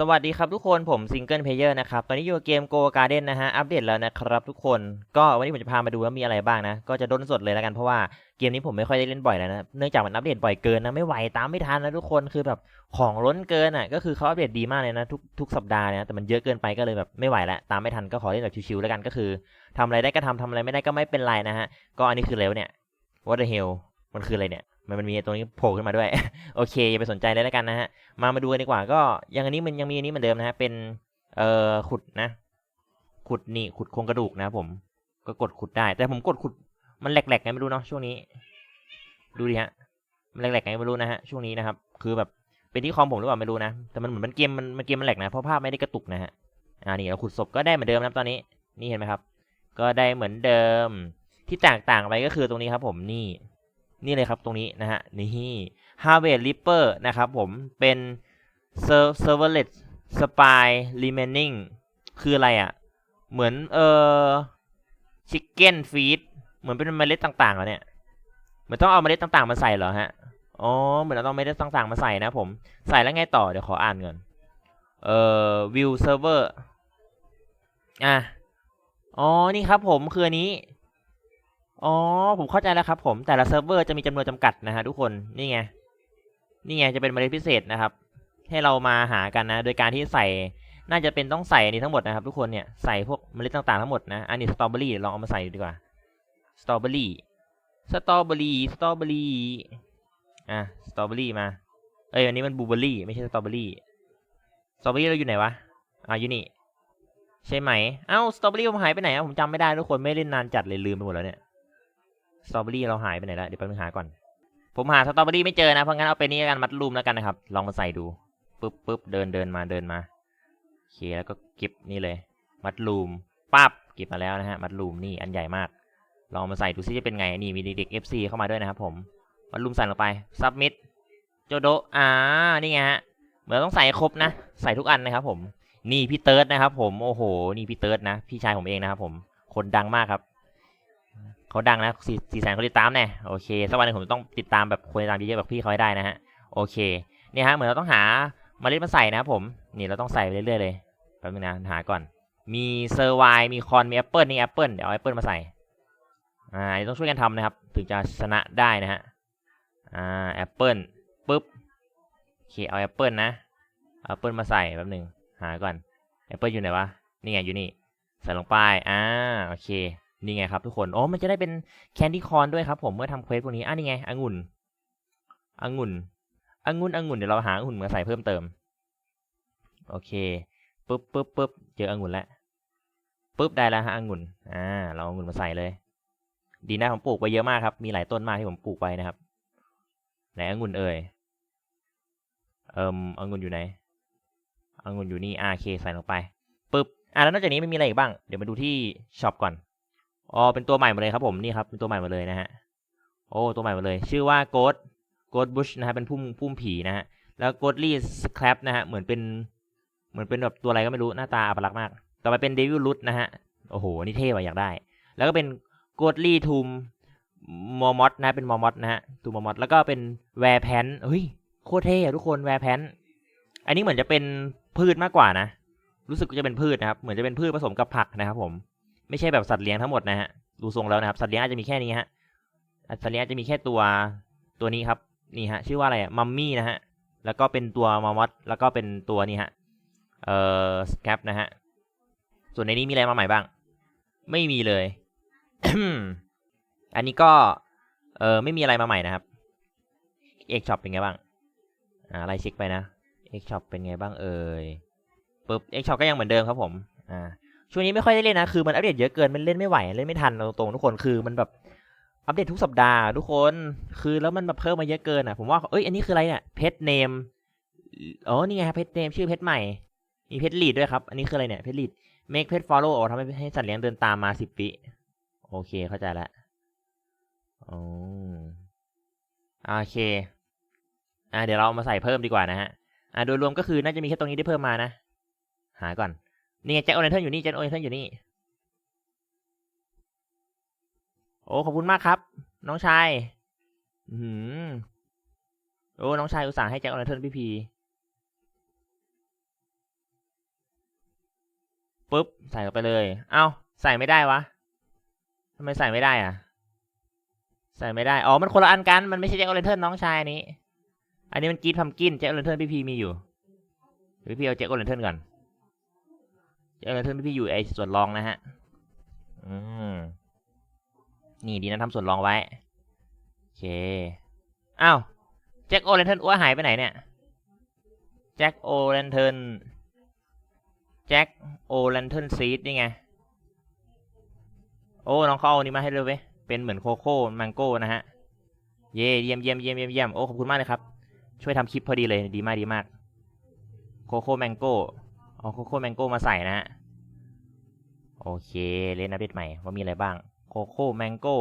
สวัสดีครับทุกคนผมซิงเกิลเพลเยอร์นะครับ ตอนนี้อยู่กับเกม Go Garden นนะฮะ อัปเดตแล้วนะครับทุกคนก็วันนี้ผมจะพามาดูว่ามีอะไรบ้างนะ ก็จะด้นสดเลยแล้วกันเพราะว่าเกมนี้ผมไม่ค่อยได้เล่นบ่อยแล้วนะ เนื่องจากมันอัปเดตบ่อยเกินนะ ไม่ไหวตามไม่ทันนะทุกคนคือแบบของล้นเกินอะก็คือเขาอัปเดตดีมากเลยนะทุกทุกสัปดาห์นี่ยแต่มันเยอะเกินไปก็เลยแบบไม่ไหวแล้วตามไม่ทันก็ขอเล่นแบบชิวๆแล้วกันก็คือทำอะไรได้ก็ทำทำอะไรไม่ได้ก็ไม่เป็นไรนะฮะก็อันนี้คือเร็วเนี่ย What the hell มันคืออะไรเนี่ย มันมีตรงนี้โผล่ขึ้นมาด้วย โอเคอย่าไปสนใจเลยแล้วกันนะฮะ มามาดูกันดีกว่า ก็ยังอันนี้มันยังมีอันนี้เหมือนเดิมนะฮะ เป็น เอ่อ ขุดนะ ขุดนี่ ขุดโครงกระดูกนะผม ก็กดขุดได้ แต่ผมกดขุด มันแหลกๆไงไม่รู้เนาะช่วงนี้ ดูดิฮะ มันแหลกๆไงไม่รู้นะฮะ ช่วงนี้นะครับ คือแบบ เป็นที่คอมผมหรือเปล่าไม่รู้นะ แต่มันเหมือนมันเกมมันมันเกมมันแหลกนะ เพราะภาพไม่ได้กระตุกนะฮะ อ่า นี่เราขุดศพก็ได้เหมือนเดิมนะตอนนี้ นี่เห็นไหมครับ ก็ได้เหมือนเดิม ที่แตกต่างไปก็คือตรงนี้ครับ ผม นี่ นี่เลยครับตรงนี้นะฮะนี่ Harvest Reaper นะครับผมเป็น Serverless Spy Remaining คืออะไรอะ่ะ เหมือนเออ Chicken Feed เหมือนเป็นเมล็ดต่างๆเหรอเนี่ยเหมือนต้องเอาเมล็ดต่างๆมาใส่เหรอฮะอ๋อเหมือนเราต้องเมล็ดต่างๆมาใส่นะผมใส่แล้วไงต่อเดี๋ยวขออ่านก่อนเอ่อ View Server อะอ๋อนี่ครับผมคืออันนี้ อ๋อ ผมเข้าใจแล้วครับ ผมแต่ละเซิร์ฟเวอร์จะมีจำนวนจำกัดนะฮะทุกคนนี่ไงนี่ไงจะเป็นเมล็ดพิเศษนะครับ ให้เรามาหากันนะ โดยการที่ใส่น่าจะเป็นต้องใส่อันนี้ทั้งหมดนะครับทุกคนเนี่ยใส่พวกเมล็ดต่างๆทั้งหมดนะอันนี้สตรอเบอรี่ลองเอามาใส่ดีกว่าสตรอเบอรี่สตรอเบอรี่สตรอเบอรี่อะสตรอเบอรี่มาเอ้ยอันนี้มันบลูเบอรี่ไม่ใช่สตรอเบอรี่สตรอเบอรี่เราอยู่ไหนวะอ่าอยู่นี่ใช่ไหมเอ้าสตรอเบอรี่ผมหายไปไหนอะผมจำไม่ได้ทุกคนไม่เล่นนานจัดเลยลืมไปหมดแล้วเนี่ย สตรอเบอรี่เราหายไปไหนแล้วเดี๋ยวแป๊บนึงหาก่อน ผมหาสตรอเบอรี่ไม่เจอนะ เพราะงั้นเอาไปนี่กันมัดรูมแล้วกันนะครับ ลองมาใส่ดูปึ๊บปึ๊บเดินเดินมาเดินมาโอเคแล้วก็เก็บนี่เลย มัดรูมปั๊บเก็บมาแล้วนะฮะมัดรูมนี่อันใหญ่มาก ลองมาใส่ดูซิจะเป็นไงนี่มีเด็กๆ FC เข้ามาด้วยนะครับผมมัดรูมใส่ลงไปซับมิดโจโดอ่านี่ไงฮะเหมือนต้องใส่ครบนะ ใส่ทุกอันนะครับผมนี่พี่เติร์ดนะครับผมโอ้โห นี่พี่เติร์ดนะ พี่ชายผมเองนะครับผมคนดังมากครับ เขาดังนะสี่สี่แสนคนติดตามแน่โอเคสักวันหนึงผมต้องติดตามแบบคนติดตามเยอะๆแบบพี่เขาให้ได้นะฮะโอเคเนี่ยฮะเหมือนเราต้องหาเมล็ดมาใส่นะครับผมนี่เราต้องใส่ไปเรื่อยๆเลยแป๊บนึงนะหาก่อน มีเซอร์ไวมีคอนมีแอปเปิลนี่แอปเปิลเดี๋ยวเอาแอปเปิลมาใส่อ่าต้องช่วยกันทำนะครับ ถึงจะชนะได้นะฮะอ่าแอปเปิลปุ๊บโอเคเอาแอปเปิลนะแอปเปิลมาใส่แป๊บนึงหาก่อนแอปเปิลอยู่ไหนวะนี่ไงอยู่นี่ใส่ลงไปอ่าโอเค นี่ไงครับทุกคนอ๋อมันจะได้เป็นแคนดี้คอนด้วยครับผมเมื่อทำเควสพวกนี้อะนี่ไงองุ่นองุ่นองุ่นองุ่นเดี๋ยวเราหาองุ่นมาใส่เพิ่มเติม โอเคปึ๊บปึ๊บปึ๊บเจอองุ่นแล้วปึ๊บได้แล้วฮะองุ่นอ่าเราเอาองุ่นมาใส่เลย ดีนะผมปลูกไปเยอะมากครับ มีหลายต้นมากที่ผมปลูกไปนะครับไหนองุ่นเอ่ยเอิมองุ่นอยู่ไหนองุ่นอยู่นี่อ่าโอเคใส่ลงไปปึ๊บอ่าแล้วนอกจากนี้ไม่มีอะไรอีกบ้าง เดี๋ยวมาดูที่ช็อปก่อน อ๋อเป็นตัวใหม่หมดเลยครับผมนี่ครับเป็นตัวใหม่หมดเลยนะฮะโอ้ตัวใหม่หมดเลย ชื่อว่า Ghost Ghost Bush นะฮะเป็นพุ่มพุ่มผีนะฮะแล้ว Ghostly Scrap นะฮะเหมือนเป็นเหมือนเป็นแบบตัวอะไรก็ไม่รู้หน้าตาอัปลักษณ์มาก ต่อไปเป็น Devil Root นะฮะโอ้โหนี่เท่ว่ะอยากได้ แล้วก็เป็น Ghostly Tomb m o r m o t นะเป็น m o r m o t นะฮะ Tomb m o r m o t แล้วก็เป็น Wear Pant เฮ้ยโคตรเท่อะทุกคน Wear Pant อันนี้เหมือนจะเป็นพืชมากกว่านะ รู้สึกว่าจะเป็นพืชนะครับ เหมือนจะเป็นพืชผสมกับผักนะครับผม ไม่ใช่แบบสัตว์เลี้ยงทั้งหมดนะฮะดูทรงแล้วนะครับ สัตว์เลี้ยงอาจจะมีแค่นี้ฮะสัตว์เลี้ยงอาจจะมีแค่ตัวตัวนี้ครับนี่ฮะชื่อว่าอะไรอะมัมมี่นะฮะแล้วก็เป็นตัวมอมอสแล้วก็เป็นตัวนี้ฮะเอ่อสแคปนะฮะส่วนในนี้มีอะไรมาใหม่บ้าง ไม่มีเลย อันนี้ก็ เออไม่มีอะไรมาใหม่นะครับเอกช็อปเป็นไงบ้างอ่าไล่เช็คไปนะเอกช็อปเป็นไงบ้างเอ่ยปึ๊บเอกช็อปก็ยังเหมือนเดิมครับผม อ่า ช่วงนี้ไม่ค่อยได้เล่นนะ คือมันอัปเดตเยอะเกิน มันเล่นไม่ไหว เล่นไม่ทันตรงๆทุกคน คือมันแบบอัปเดตทุกสัปดาห์ทุกคน คือแล้วมันแบบเพิ่มมาเยอะเกินอะ ผมว่า เอ้ย อันนี้คืออะไรเนี่ย เพจเนม อ๋อ นี่ไงเพจเนมชื่อเพจใหม่ มีเพจลีดด้วยครับ อันนี้คืออะไรเนี่ย เพจลีด make pet follow อ๋อทำให้ให้สัตว์เลี้ยงเดินตามมาสิบวิโอเค เข้าใจล้วอ๋อโอเค อ่า เดี๋ยวเรามาใส่เพิ่มดีกว่านะฮะ อ่า โดยรวมก็คือน่าจะมีแค่ตรงนี้ที่เพิ่มมานะ หาก่อน นี่ไงแจ็คโอเนเทอร์อยู่นี่แจ็คโอเนเทอร์อยู่นี่โอ้ขอบคุณมากครับ น้องชายอืมโอ้น้องชายอุตส่าห์ให้แจ็คโอเนเทอร์พี่พีปุ๊บใส่ไปเลย เอ้าใส่ไม่ได้วะทำไมใส่ไม่ได้อะ ใส่ไม่ได้ อ๋อ มันคนละอันกัน มันไม่ใช่แจ็คโอเรนเทิร์นน้องชายนี้ อันนี้มันกีดพัมกินแจ็คโอเรนเทิร์นพี่พีมีอยู่พี่พีเอาแจ็คโอเรนเทิร์นก่อน แจ็คโอเรนเทินพี่พีอยู่ไอส่วนรองนะฮะ อืม นี่ดีนะทำส่วนรองไว้ โอเค อ้าว แจ็คโอเรนเทิร์นอ้วหายไปไหนเนี่ย แจ็คโอเรนเทิร์น แจ็คโอเรนเทิร์นซีดนี่ไง โอ้ น้องเขาเอานี้มาให้เลยเว้ย เป็นเหมือนโคโค่ มังโก้นะฮะ เย่เยี่ยมเยี่ยมเยี่ยมเยี่ยมเยี่ยมโอ้ ขอบคุณมากเลยครับ ช่วยทำคลิปพอดีเลย ดีมากดีมาก โคโค่แมงโก้ เอาโคโค่แมงโก้มาใส่นะฮะ โอเค เล่นอัปเดตใหม่ว่ามีอะไรบ้าง โคโค่แมงโก้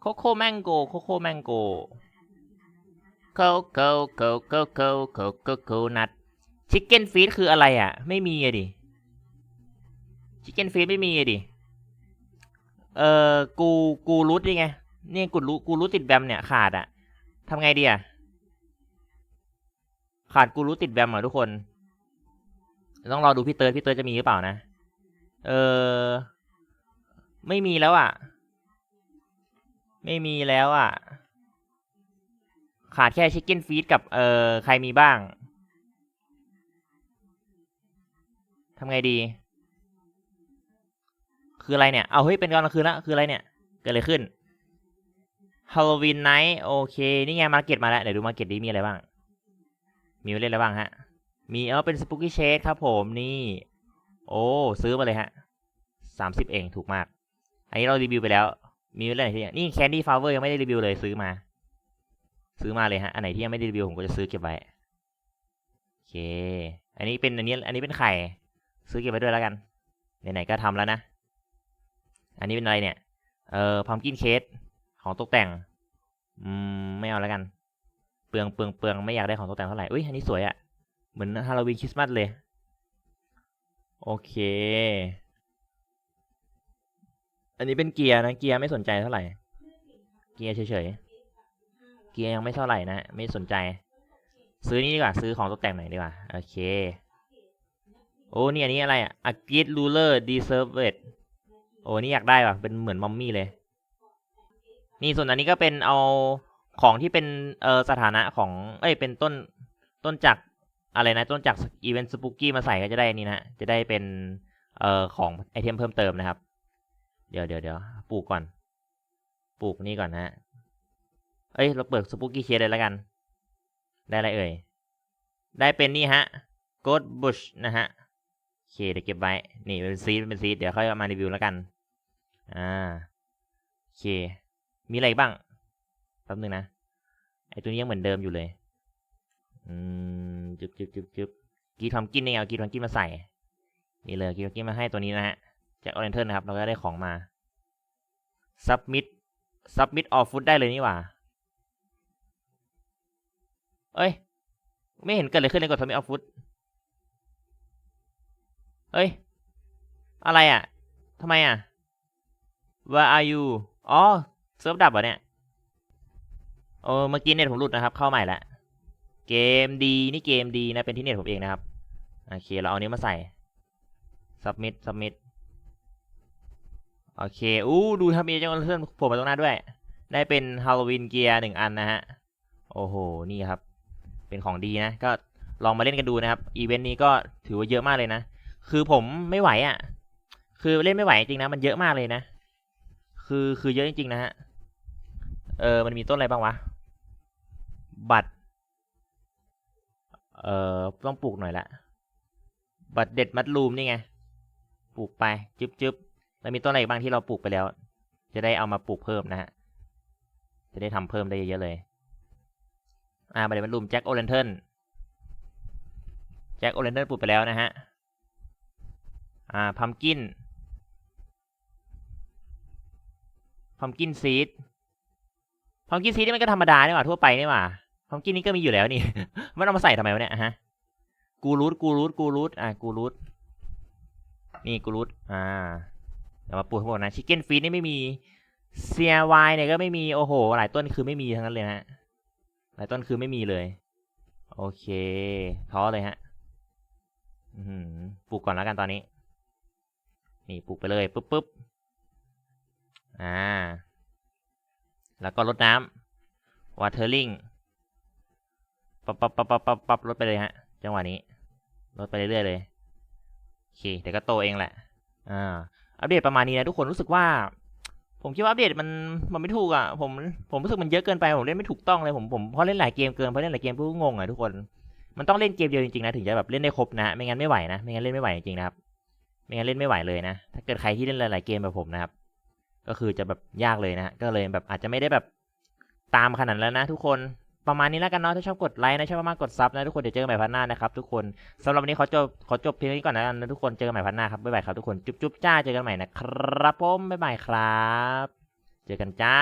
โคโค่แมงโก้โคโค่แมงโก้โคโค่โคโค่โคโค่โคโค่นัทชิคเก้นฟีดคืออะไรอะ ไม่มีอะดิ ชิคเก้นฟีดไม่มีอะดิ เอ่อ กู กูรูทนี่ไง นี่กูรู้ กูรู้ติดแบมเนี่ยขาดอะทำไงดีอะขาดกูรู้ติดแบมอะทุกคน ต้องรอดูพี่เติร์ดพี่เติร์ดจะมีหรือเปล่านะ เออ ไม่มีแล้วอะ ไม่มีแล้วอะ ขาดแค่ชิคเก้นฟีดกับ เออใครมีบ้าง ทำไงดี คืออะไรเนี่ย เอาเฮ้ย เป็นกลางคืนละ คืออะไรเนี่ย เกิดอะไรขึ้นฮาโลวีนไนท์โอเค นี่ไงมาร์เก็ตมาแล้ว เดี๋ยวดูมาร์เก็ตดีมีอะไรบ้าง มีเล่นอะไรบ้างฮะ มีเออเป็นสปุกี้เชคครับผมนี่ โอ้ ซื้อมาเลยฮะสามสิบเองถูกมาก อันนี้เรารีวิวไปแล้ว มีเรื่องไหนที่นี่แคนดี้ฟลาเวอร์ยังไม่ได้รีวิวเลยซื้อมา ซื้อมาเลยฮะ อันไหนที่ยังไม่ได้รีวิวผมก็จะซื้อเก็บไว้ โอเค อันนี้เป็นอันนี้อันนี้เป็นไข่ ซื้อเก็บไว้ด้วยแล้วกัน ไหนๆก็ทำแล้วนะ อันนี้เป็นอะไรเนี่ย เอ่อพัมกินเคสของตกแต่ง อืม ไม่เอาแล้วกัน เปลืองเปลืองเปลืองไม่อยากได้ของตกแต่งเท่าไหร่ อุ้ยอันนี้สวยอะ่ะ เหมือนฮาโลวีนคริสต์มาสเลย โอเค อันนี้เป็นเกียร์นะ เกียร์ไม่สนใจเท่าไหร่ เกียร์เฉยๆ เกียร์ยังไม่เท่าไหร่นะ ไม่สนใจ ซื้อนี่ดีกว่า ซื้อของตกแต่งหน่อยดีกว่า โอเค โอ้นี่อันนี้อะไรอะอ g กิ t รูเลอร์ดีเซอร์เวโอ้นี่อยากได้ว่ะ เป็นเหมือนมัมมี่เลย นี่ส่วนอันนี้ก็เป็นเอาของที่เป็นเออสถานะของ เอ้ย เป็นต้นต้นจาก อะไรนะ ต้นจากอีเวนต์สปุกกี้มาใส่ก็จะได้นี่นะจะได้เป็นเอ่อของไอเทมเพิ่มเติมนะครับ เดี๋ยวเดี๋ยวเดี๋ยวปลูกก่อน ปลูกนี่ก่อนนะฮะเอ้ยเราเปิดสปุกกี้เคสเลยแล้วกัน ได้อะไรเอ่ย ได้เป็นนี่ฮะ g o d Bush นะฮะโอเคเดี๋ยวเก็บไว้ นี่เป็นซีดเป็นซีดเดี๋ยวค่อยมารีวิวแล้วกัน อ่าโอเค มีอะไรบ้างแป๊บนึงนะไอตัวนี้ยังเหมือนเดิมอยู่เลย อืม จึบจึบจึบจึบกีทำกินเนี่ยเอากีทำกินมาใส่ นี่เลยกีทำกินมาให้ตัวนี้นะฮะ จากออเรนเทิร์นะครับ เราก็ได้ของมา submit submit all food ได้เลยนี่หว่า เอ้ย ไม่เห็นเกิดอะไรขึ้นเลยกด submit all food เอ้ย อะไรอะทำไมอะ Where are you อ๋อ เซิร์ฟดับเหรอเนี่ยโอ้เมื่อกี้เน็ตผมหลุดนะครับ เข้าใหม่ละ เกมดีนี่เกมดีนะ เป็นที่เน็ตผมเองนะครับ โอเค เราเอานี้มาใส่ submit submit โอเค อู้ดูทำเอจังเพื่อนผมมาตรงหน้าด้วย ได้เป็นฮาโลวีนเกียร์หนึ่งอันนะฮะ โอ้โห นี่ครับ เป็นของดีนะ ก็ลองมาเล่นกันดูนะครับ อีเวนต์นี้ก็ถือว่าเยอะมากเลยนะ คือผมไม่ไหวอะ คือเล่นไม่ไหวจริงนะ มันเยอะมากเลยนะ คือ คือเยอะจริงๆนะฮะ เออ มันมีต้นอะไรบ้างวะ บัตร เอ่อต้องปลูกหน่อยละบัตเด็ดมัดลูมนี่ไงปลูกไปจึ๊บจึ๊บแล้วมีต้นอะไรบ้างที่เราปลูกไปแล้ว จะได้เอามาปลูกเพิ่มนะฮะจะได้ทำเพิ่มได้เยอะเลย อ่าบัตเด็ดมัดลูมแจ็คโอเรนเทิลแจ็คโอเรนเทิลปลูกไปแล้วนะฮะอ่าพัมกินพัมกินซีดพัมกินซีดนี่มันก็ธรรมดาเนี่หว่าทั่วไปเนี่หว่า พัมกินนี่ก็มีอยู่แล้วนี่ มันเอามาใส่ทำไมวะเนี่ยฮะ กูรูทกูรูทกูรูทอ่ากูรูทนี่กูรูทอ่าเดี๋ยวมาปลูกทั้งหมดนะ ชิคเก้นฟีดนี่ไม่มีเซียวายเนี่ยก็ไม่มี โอ้โห หลายต้นคือไม่มีทั้งนั้นเลยนะหลายต้นคือไม่มีเลย โอเค ท้อเลยฮะออื้อหือปลูกก่อนแล้วกันตอนนี้ นี่ปลูกไปเลยปุ๊บปุ๊บอ่า แล้วก็รดน้ำ watering ปับปับปับปับปับปับลดไปเลยฮะ จังหวะนี้ลดไปเรื่อยๆเลยโอเคเดี๋ยวก็โตเองแหละอ่าอัปเดตประมาณนี้นะทุกคนรู้สึกว่า ผมคิดว่าอัปเดตมันมันไม่ถูกอะผมผมรู้สึกมันเยอะเกินไปผมเล่นไม่ถูกต้องเลยผมผมเพราะเล่นหลายเกมเกินเพราะเล่นหลายเกมปุ๊บงงอะทุกคนมันต้องเล่นเกมเดียวจริงๆนะถึงจะแบบเล่นได้ครบนะ ไม่งั้นไม่ไหวนะไม่งั้นเล่นไม่ไหวจริงๆนะครับไม่งั้นเล่นไม่ไหวเลยนะ ถ้าเกิดใครที่เล่นหลายๆเกมแบบผมนะครับ ก็คือจะแบบยากเลยนะ ก็เลยแบบอาจจะไม่ได้แบบตามขนาดแล้วนะทุกคน ประมาณนี้แล้วกันเนาะถ้าชอบกดไลค์นะชอบมากๆกดซับนะทุกคนเดี๋ยวเจอกันใหม่พันหน้านะครับทุกคนสำหรับวันนี้ขอจบขอจบเพียงนี้ก่อนนะนะทุกคนเจอกันใหม่พันหน้าครับบ๊ายบายครับทุกคนจุ๊บจุ๊บจ้าเจอกันใหม่นะครับผมบ๊ายบายครับ เจอกันจ้า